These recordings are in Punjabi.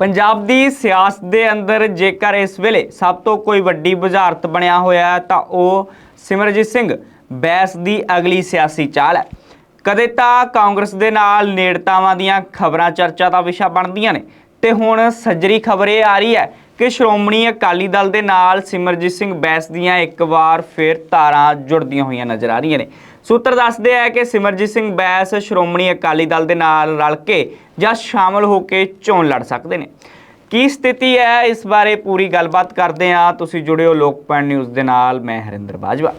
ਪੰਜਾਬ ਦੀ ਸਿਆਸਤ ਦੇ ਅੰਦਰ ਜੇਕਰ ਇਸ ਵੇਲੇ ਸਭ ਤੋਂ ਕੋਈ ਵੱਡੀ ਬੁਝਾਰਤ ਬਣਿਆ ਹੋਇਆ ਤਾਂ ਉਹ ਸਿਮਰਜੀਤ ਸਿੰਘ ਬੈਸ ਦੀ ਅਗਲੀ ਸਿਆਸੀ ਚਾਲ ਹੈ। ਕਦੇ ਤਾਂ ਕਾਂਗਰਸ ਦੇ ਨਾਲ ਨੇੜਤਾਵਾਂ ਦੀਆਂ ਖਬਰਾਂ, ਚਰਚਾ ਦਾ ਵਿਸ਼ਾ ਬਣਦੀਆਂ ਨੇ। ਤੇ ਹੁਣ ਸੱਜਰੀ ਖਬਰ ਇਹ ਆ ਰਹੀ ਹੈ ਕਿ ਸ਼੍ਰੋਮਣੀ ਅਕਾਲੀ ਦਲ ਦੇ ਨਾਲ ਸਿਮਰਜੀਤ ਸਿੰਘ ਬੈਸ ਦੀਆਂ ਇੱਕ ਵਾਰ ਫਿਰ ਤਾਰਾਂ ਜੁੜਦੀਆਂ ਹੋਈਆਂ ਨਜ਼ਰ ਆ ਰਹੀਆਂ ਨੇ। ਸੂਤਰ ਦੱਸਦੇ ਆ ਕਿ ਸਿਮਰਜੀਤ ਸਿੰਘ ਬੈਸ ਸ਼੍ਰੋਮਣੀ ਅਕਾਲੀ ਦਲ ਦੇ ਨਾਲ ਰਲ ਕੇ ਜਾਂ ਸ਼ਾਮਲ ਹੋ ਕੇ ਚੋਣ ਲੜ ਸਕਦੇ ਨੇ। ਕੀ ਸਥਿਤੀ ਹੈ? ਇਸ ਬਾਰੇ ਪੂਰੀ ਗੱਲਬਾਤ ਕਰਦੇ ਆ ਤੁਸੀਂ ਜੁੜਿਓ ਲੋਕਪਾਲ ਨਿਊਜ਼ ਦੇ ਨਾਲ, ਮੈਂ ਹਰਿੰਦਰ ਬਾਜਵਾ।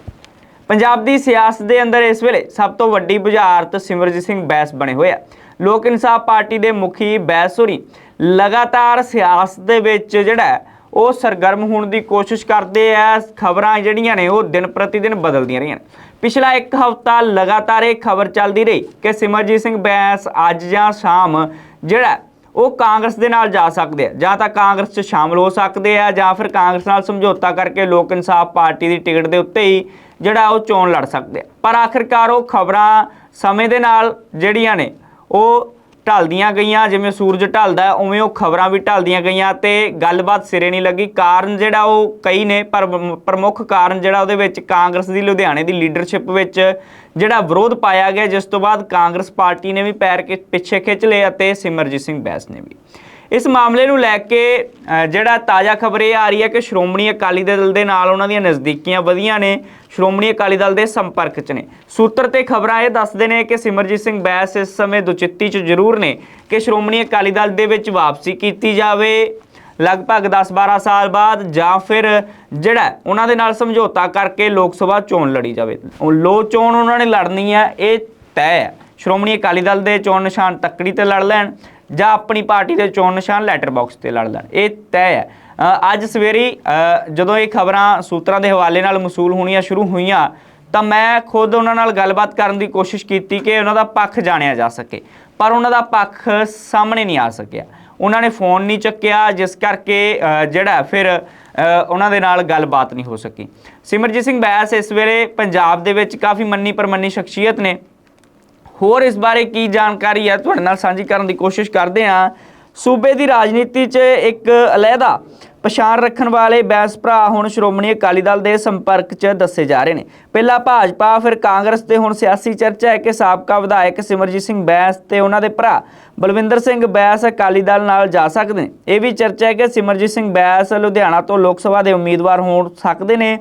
ਪੰਜਾਬ ਦੀ ਸਿਆਸਤ ਦੇ ਅੰਦਰ ਇਸ ਵੇਲੇ ਸਭ ਤੋਂ ਵੱਡੀ ਬੁਝਾਰਤ ਸਿਮਰਜੀਤ ਸਿੰਘ ਬੈਸ ਬਣੇ ਹੋਏ ਆ। ਲੋਕ ਇਨਸਾਫ ਪਾਰਟੀ ਦੇ ਮੁਖੀ ਬੈਸ ਹੋਰੀ ਲਗਾਤਾਰ ਸਿਆਸਤ ਦੇ ਵਿੱਚ ਜਿਹੜਾ ਉਹ ਸਰਗਰਮ ਹੋਣ ਦੀ ਕੋਸ਼ਿਸ਼ ਕਰਦੇ ਆ। ਖਬਰਾਂ ਜਿਹੜੀਆਂ ਨੇ, ਉਹ ਦਿਨ ਪ੍ਰਤੀ ਦਿਨ ਬਦਲਦੀਆਂ ਰਹੀਆਂ ਨੇ। ਪਿਛਲਾ ਇੱਕ ਹਫ਼ਤਾ ਲਗਾਤਾਰ ਇਹ ਖਬਰ ਚੱਲਦੀ ਰਹੀ ਕਿ ਸਿਮਰਜੀਤ ਸਿੰਘ ਬੈਂਸ ਅੱਜ ਜਾਂ ਸ਼ਾਮ ਜਿਹੜਾ ਉਹ ਕਾਂਗਰਸ ਦੇ ਨਾਲ ਜਾ ਸਕਦੇ ਆ। ਜਾਂ ਤਾਂ ਕਾਂਗਰਸ 'ਚ ਸ਼ਾਮਲ ਹੋ ਸਕਦੇ ਆ, ਜਾਂ ਫਿਰ ਕਾਂਗਰਸ ਨਾਲ ਸਮਝੌਤਾ ਕਰਕੇ ਲੋਕ ਇਨਸਾਫ ਪਾਰਟੀ ਦੀ ਟਿਕਟ ਦੇ ਉੱਤੇ ਹੀ ਜਿਹੜਾ ਉਹ ਚੋਣ ਲੜ ਸਕਦੇ ਆ। ਪਰ ਆਖਿਰਕਾਰ ਉਹ ਖਬਰਾਂ ਸਮੇਂ ਦੇ ਨਾਲ ਜਿਹੜੀਆਂ ਨੇ, ਉਹ ਢਲਦੀਆਂ ਗਈਆਂ, ਜਿਵੇਂ ਸੂਰਜ ਢਲਦਾ ਉਵੇਂ ਉਹ ਖਬਰਾਂ ਵੀ ਢਲਦੀਆਂ ਗਈਆਂ ਤੇ ਗੱਲਬਾਤ ਸਿਰੇ ਨਹੀਂ ਲੱਗੀ। ਕਾਰਨ ਜਿਹੜਾ ਉਹ ਕਈ ਨੇ, ਪਰ ਪ੍ਰਮੁੱਖ ਕਾਰਨ ਜਿਹੜਾ ਉਹਦੇ ਵਿੱਚ ਕਾਂਗਰਸ ਦੀ, ਲੁਧਿਆਣੇ ਦੀ ਲੀਡਰਸ਼ਿਪ ਵਿੱਚ ਜਿਹੜਾ ਵਿਰੋਧ ਪਾਇਆ ਗਿਆ, ਜਿਸ ਤੋਂ ਬਾਅਦ ਕਾਂਗਰਸ ਪਾਰਟੀ ਨੇ ਵੀ ਪੈਰ ਕੇ, ਪਿੱਛੇ ਖਿੱਚ ਲਏ ਅਤੇ ਸਿਮਰਜੀਤ ਸਿੰਘ ਬੈਸ ਨੇ ਵੀ। ਇਸ ਮਾਮਲੇ ਨੂੰ ਲੈ ਕੇ ਜਿਹੜਾ ਤਾਜ਼ਾ ਖਬਰ ਇਹ ਆ ਰਹੀ ਹੈ ਕਿ ਸ਼੍ਰੋਮਣੀ ਅਕਾਲੀ ਦਲ ਦੇ ਨਾਲ ਉਹਨਾਂ ਦੀਆਂ ਨਜ਼ਦੀਕੀਆਂ ਵਧੀਆਂ ਨੇ। ਸ਼੍ਰੋਮਣੀ ਅਕਾਲੀ ਦਲ ਦੇ ਸੰਪਰਕ 'ਚ ਨੇ। ਸੂਤਰ ਤੇ ਖਬਰਾਂ ਇਹ ਦੱਸਦੇ ਨੇ ਕਿ ਸਿਮਰਜੀਤ ਸਿੰਘ ਬੈਸ ਇਸ ਸਮੇਂ ਦੁਚਿੱਤੀ 'ਚ ਜ਼ਰੂਰ ਨੇ ਕਿ ਸ਼੍ਰੋਮਣੀ ਅਕਾਲੀ ਦਲ ਦੇ ਵਿੱਚ ਵਾਪਸੀ ਕੀਤੀ ਜਾਵੇ ਲਗਭਗ 10-12 ਸਾਲ ਬਾਅਦ ਜਾਂ ਫਿਰ ਜਿਹੜਾ ਉਹਨਾਂ ਦੇ ਨਾਲ ਸਮਝੌਤਾ ਕਰਕੇ ਲੋਕ ਸਭਾ ਚੋਣ ਲੜੀ ਜਾਵੇ। ਲੋ ਚੋਣ ਉਹਨਾਂ ਨੇ ਲੜਨੀ ਹੈ ਇਹ ਤੈਅ ਹੈ ਸ਼੍ਰੋਮਣੀ ਅਕਾਲੀ ਦਲ ਦੇ ਚੋਣ ਨਿਸ਼ਾਨ ਤੱਕੜੀ ਤੇ ਲੜ ਲੈਣ। ਜਾਂ ਆਪਣੀ ਪਾਰਟੀ ਦੇ ਚੋਣ ਨਿਸ਼ਾਨ ਲੈਟਰ ਬਾਕਸ ਤੇ ਲੜ ਲੈਣ। ਇਹ ਤੈਅ ਹੈ। ਅੱਜ ਸਵੇਰੇ ਜਦੋਂ ਇਹ ਖਬਰਾਂ ਸੂਤਰਾਂ ਦੇ ਹਵਾਲੇ ਨਾਲ ਮਸੂਲ ਹੋਣੀਆਂ ਸ਼ੁਰੂ ਹੋਈਆਂ, ਤਾਂ ਮੈਂ ਖੁਦ ਉਹਨਾਂ ਨਾਲ ਗੱਲਬਾਤ ਕਰਨ ਦੀ ਕੋਸ਼ਿਸ਼ ਕੀਤੀ ਕਿ ਉਹਨਾਂ ਦਾ ਪੱਖ ਜਾਣਿਆ ਜਾ ਸਕੇ। ਪਰ ਉਹਨਾਂ ਦਾ ਪੱਖ ਸਾਹਮਣੇ ਨਹੀਂ ਆ ਸਕਿਆ। ਉਹਨਾਂ ਨੇ ਫੋਨ ਨਹੀਂ ਚੱਕਿਆ, ਜਿਸ ਕਰਕੇ ਜਿਹੜਾ ਫਿਰ ਉਹਨਾਂ ਦੇ ਨਾਲ ਗੱਲਬਾਤ ਨਹੀਂ ਹੋ ਸਕੀ। ਸਿਮਰਜੀਤ ਸਿੰਘ ਬੈਸ ਇਸ ਵੇਲੇ ਪੰਜਾਬ ਦੇ ਵਿੱਚ ਕਾਫੀ ਮੰਨੀ ਪਰਮੰਨੀ ਸ਼ਖਸੀਅਤ ਨੇ। ਹੋਰ ਇਸ ਬਾਰੇ ਕੀ ਜਾਣਕਾਰੀ ਹੈ? ਤੁਹਾਡੇ ਨਾਲ ਸਾਂਝੀ ਕਰਨ ਦੀ ਕੋਸ਼ਿਸ਼ ਕਰਦੇ ਹਾਂ। ਸੂਬੇ ਦੀ ਰਾਜਨੀਤੀ 'ਚ ਇੱਕ ਅਲਹਿਦਾ ਪਛਾਣ ਰੱਖਣ ਵਾਲੇ ਬੈਂਸ ਭਰਾ ਹੁਣ ਸ਼੍ਰੋਮਣੀ ਅਕਾਲੀ ਦਲ ਦੇ ਸੰਪਰਕ 'ਚ ਦੱਸੇ ਜਾ ਰਹੇ ਨੇ। ਪਹਿਲਾਂ ਭਾਜਪਾ, ਫਿਰ ਕਾਂਗਰਸ ਤੇ ਹੁਣ ਸਿਆਸੀ ਚਰਚਾ ਹੈ ਕਿ ਸਾਬਕਾ ਵਿਧਾਇਕ ਸਿਮਰਜੀਤ ਸਿੰਘ ਬੈਂਸ ਤੇ ਉਹਨਾਂ ਦੇ ਭਰਾ ਬਲਵਿੰਦਰ ਸਿੰਘ ਬੈਂਸ ਅਕਾਲੀ ਦਲ ਨਾਲ ਜਾ ਸਕਦੇ ਨੇ। ਇਹ ਵੀ ਚਰਚਾ ਹੈ ਕਿ ਸਿਮਰਜੀਤ ਸਿੰਘ ਬੈਂਸ ਲੁਧਿਆਣਾ ਤੋਂ ਲੋਕ ਸਭਾ ਦੇ ਉਮੀਦਵਾਰ ਹੋ ਸਕਦੇ ਨੇ।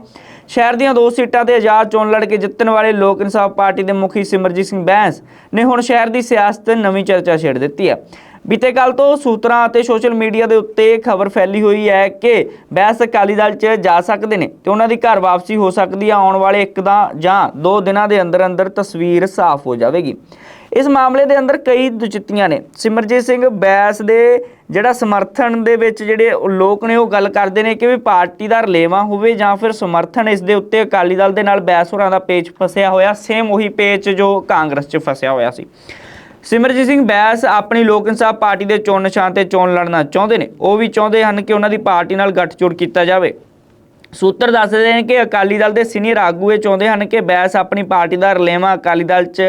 ਸ਼ਹਿਰ ਦੀਆਂ ਦੋ ਸੀਟਾਂ ਤੇ ਆਜ਼ਾਦ ਚੋਣ ਲੜ ਕੇ ਜਿੱਤਣ ਵਾਲੇ ਲੋਕ ਇਨਸਾਫ ਪਾਰਟੀ ਦੇ ਮੁਖੀ ਸਿਮਰਜੀਤ ਸਿੰਘ ਬੈਂਸ ਨੇ ਹੁਣ ਸ਼ਹਿਰ ਦੀ ਸਿਆਸਤ ਨਵੀਂ ਚਰਚਾ ਛੇੜ ਦਿੱਤੀ ਹੈ। ਬੀਤੇ ਕੱਲ ਤੋਂ ਸੂਤਰਾਂ ਅਤੇ ਸੋਸ਼ਲ ਮੀਡੀਆ ਦੇ ਉੱਤੇ ਖਬਰ ਫੈਲੀ ਹੋਈ ਹੈ ਕਿ ਬੈਂਸ ਅਕਾਲੀ ਦਲ 'ਚ ਜਾ ਸਕਦੇ ਨੇ ਤੇ ਉਹਨਾਂ ਦੀ ਘਰ ਵਾਪਸੀ ਹੋ ਸਕਦੀ ਹੈ ਆਉਣ ਵਾਲੇ ਇੱਕ ਦਾ ਜਾਂ ਦੋ ਦਿਨਾਂ ਦੇ ਅੰਦਰ ਅੰਦਰ ਤਸਵੀਰ ਸਾਫ਼ ਹੋ ਜਾਵੇਗੀ। ਇਸ ਮਾਮਲੇ ਦੇ ਅੰਦਰ ਕਈ ਦੁਚਿੱਤੀਆਂ ਨੇ। ਸਿਮਰਜੀਤ ਸਿੰਘ ਬੈਸ ਦੇ ਜਿਹੜਾ ਸਮਰਥਨ ਦੇ ਵਿੱਚ ਜਿਹੜੇ ਲੋਕ ਨੇ ਉਹ ਗੱਲ ਕਰਦੇ ਨੇ ਕਿ ਵੀ ਪਾਰਟੀ ਦਾ ਰਲੇਵਾ ਹੋਵੇ ਜਾਂ ਫਿਰ ਸਮਰਥਨ ਇਸ ਦੇ ਉੱਤੇ ਅਕਾਲੀ ਦਲ ਦੇ ਨਾਲ ਬੈਸ ਹੋਰਾਂ ਦਾ ਪੇਚ ਫਸਿਆ ਹੋਇਆ। ਸੇਮ ਉਹੀ ਪੇਚ ਜੋ ਕਾਂਗਰਸ 'ਚ ਫਸਿਆ ਹੋਇਆ ਸੀ। ਸਿਮਰਜੀਤ ਸਿੰਘ ਬੈਸ ਆਪਣੀ ਲੋਕ ਇਨਸਾਫ ਪਾਰਟੀ ਦੇ ਚੋਣ ਨਿਸ਼ਾਨ ਤੇ ਚੋਣ ਲੜਨਾ ਚਾਹੁੰਦੇ ਨੇ। ਉਹ ਵੀ ਚਾਹੁੰਦੇ ਹਨ ਕਿ ਉਹਨਾਂ ਦੀ ਪਾਰਟੀ ਨਾਲ ਗੱਠਜੋੜ ਕੀਤਾ ਜਾਵੇ। ਸੂਤਰ ਦੱਸਦੇ ਨੇ ਕਿ ਅਕਾਲੀ ਦਲ ਦੇ ਸੀਨੀਅਰ ਆਗੂ ਇਹ ਚਾਹੁੰਦੇ ਹਨ ਕਿ ਬੈਸ ਆਪਣੀ ਪਾਰਟੀ ਦਾ ਰਲੇਵਾਂ ਅਕਾਲੀ ਦਲ 'ਚ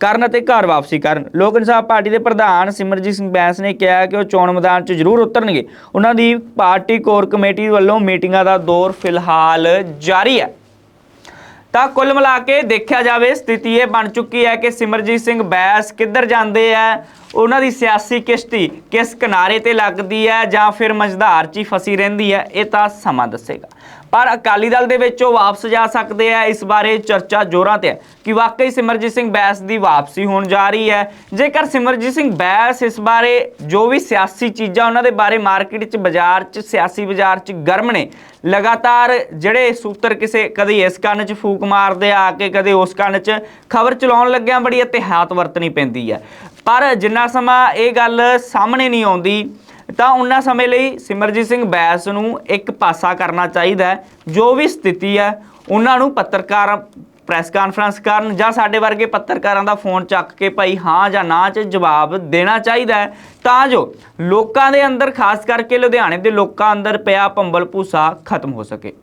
ਕਰਨ ਅਤੇ ਘਰ ਵਾਪਸੀ ਕਰਨ। ਲੋਕ ਇਨਸਾਫ ਪਾਰਟੀ ਦੇ ਪ੍ਰਧਾਨ ਸਿਮਰਜੀਤ ਸਿੰਘ ਬੈਂਸ ਨੇ ਕਿਹਾ ਕਿ ਉਹ ਚੋਣ ਮੈਦਾਨ 'ਚ ਜ਼ਰੂਰ ਉਤਰਨਗੇ। ਉਹਨਾਂ ਦੀ ਪਾਰਟੀ ਕੋਰ ਕਮੇਟੀ ਵੱਲੋਂ ਮੀਟਿੰਗਾਂ ਦਾ ਦੌਰ ਫਿਲਹਾਲ ਜਾਰੀ ਹੈ। ਤਾਂ ਕੁੱਲ ਮਿਲਾ ਕੇ ਦੇਖਿਆ ਜਾਵੇ ਸਥਿਤੀ ਇਹ ਬਣ ਚੁੱਕੀ ਹੈ ਕਿ ਸਿਮਰਜੀਤ ਸਿੰਘ ਬੈਸ ਕਿੱਧਰ ਜਾਂਦੇ ਆ? ਉਹਨਾਂ ਦੀ ਸਿਆਸੀ ਕਿਸ਼ਤੀ ਕਿਸ ਕਿਨਾਰੇ ਤੇ ਲੱਗਦੀ ਹੈ ਜਾਂ ਫਿਰ ਮਝਧਾਰ 'ਚ ਹੀ ਫਸੀ ਰਹਿੰਦੀ ਹੈ, ਇਹ ਤਾਂ ਸਮਾਂ ਦੱਸੇਗਾ। ਪਰ ਅਕਾਲੀ ਦਲ ਦੇ ਵਿੱਚ ਉਹ ਵਾਪਸ ਜਾ ਸਕਦੇ ਆ, ਇਸ ਬਾਰੇ ਚਰਚਾ ਜ਼ੋਰਾਂ ਤੇ ਹੈ ਕਿ ਵਾਕਈ ਸਿਮਰਜੀਤ ਸਿੰਘ ਬੈਸ ਦੀ ਵਾਪਸੀ ਹੋਣ ਜਾ ਰਹੀ ਹੈ। ਜੇਕਰ ਸਿਮਰਜੀਤ ਸਿੰਘ ਬੈਸ ਇਸ ਬਾਰੇ ਜੋ ਵੀ ਸਿਆਸੀ ਚੀਜ਼ਾਂ ਉਹਨਾਂ ਦੇ ਬਾਰੇ ਮਾਰਕੀਟ 'ਚ, ਬਾਜ਼ਾਰ 'ਚ, ਸਿਆਸੀ ਬਾਜ਼ਾਰ 'ਚ ਗਰਮ ਨੇ, ਲਗਾਤਾਰ ਜਿਹੜੇ ਸੂਤਰ ਕਿਸੇ ਕਦੇ ਇਸ ਕੰਨ 'ਚ ਫੂਕ ਮਾਰਦੇ ਆ ਕੇ ਕਦੇ ਉਸ ਕੰਨ 'ਚ ਖਬਰ ਚਲਾਉਣ ਲੱਗਿਆਂ ਬੜੀ ਇਤਿਹਾਤ ਵਰਤਣੀ ਪੈਂਦੀ ਹੈ ਪਰ ਜਿੰਨਾ ਸਮਾਂ ਇਹ ਗੱਲ ਸਾਹਮਣੇ ਨਹੀਂ ਆਉਂਦੀ, ਤਾਂ ਉਹਨਾਂ ਸਮੇਂ ਲਈ ਸਿਮਰਜੀਤ ਸਿੰਘ ਬੈਸ ਨੂੰ ਇੱਕ ਪਾਸਾ ਕਰਨਾ ਚਾਹੀਦਾ ਜੋ ਵੀ ਸਥਿਤੀ ਹੈ ਉਹਨਾਂ ਨੂੰ ਪੱਤਰਕਾਰ ਪ੍ਰੈਸ ਕਾਨਫਰੰਸ ਕਰਨ ਜਾਂ ਸਾਡੇ ਵਰਗੇ ਪੱਤਰਕਾਰਾਂ ਦਾ ਫੋਨ ਚੱਕ ਕੇ ਭਾਈ ਹਾਂ ਜਾਂ ਨਾ ਚ ਜਵਾਬ ਦੇਣਾ ਚਾਹੀਦਾ ਹੈ। ਤਾਂ ਜੋ ਲੋਕਾਂ ਦੇ ਅੰਦਰ, ਖਾਸ ਕਰਕੇ ਲੁਧਿਆਣੇ ਦੇ ਲੋਕਾਂ ਅੰਦਰ ਪਿਆ ਭੰਬਲ ਭੂਸਾ ਖਤਮ ਹੋ ਸਕੇ।